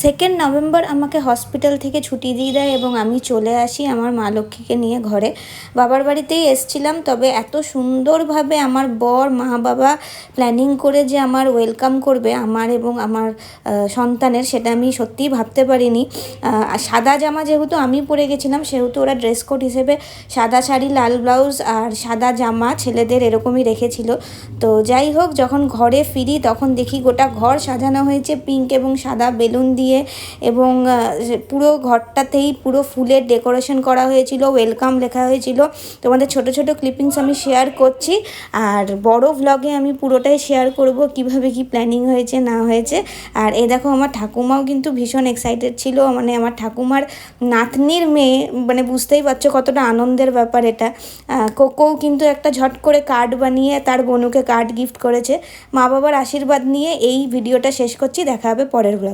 Second November আমাকে hospital থেকে ছুটি দিয়ে দেয় এবং আমি চলে আসি আমার মা লক্ষ্মীকে নিয়ে ঘরে। বাবার বাড়িতেই এসছিলাম, তবে এত সুন্দরভাবে আমার বর, মা বাবা প্ল্যানিং করে যে আমার ওয়েলকাম করবে আমার এবং আমার সন্তানের, সেটা আমি সত্যিই ভাবতে পারিনি। সাদা জামা যেহেতু আমি পরে গেছিলাম, সেহেতু ওরা ড্রেস কোড হিসেবে সাদা শাড়ি, লাল ব্লাউজ আর সাদা জামা ছেলেদের এরকমই রেখেছিল। তো যাই হোক, যখন ঘরে ফিরি তখন দেখি গোটা ঘর সাজানো হয়েছে পিঙ্ক এবং সাদা বেলুন দিয়ে। এবং পুরো ঘরটাতেই পুরো ফুলের ডেকোরেশন করা হয়েছিল, ওয়েলকাম লেখা হয়েছিল। তোমাদের ছোট ছোট ক্লিপিংস আমি শেয়ার করছি। আর বড় ভ্লগে আমি পুরোটাই শেয়ার করব, কীভাবে কি প্ল্যানিং হয়েছে, না হয়েছে। আর এ দেখো, আমার ঠাকুমাও কিন্তু ভীষণ এক্সাইটেড ছিল। মানে আমার ঠাকুমার নাতনির মেয়ে মানে বুঝতেই পারছ কতটা আনন্দের ব্যাপার এটা। কোকোও কিন্তু একটা ঝট করে কার্ড বানিয়ে তার বনুকে কার্ড গিফট করেছে। মা বাবার আশীর্বাদ নিয়ে এই ভিডিওটা শেষ করছি। দেখা হবে পরের vlog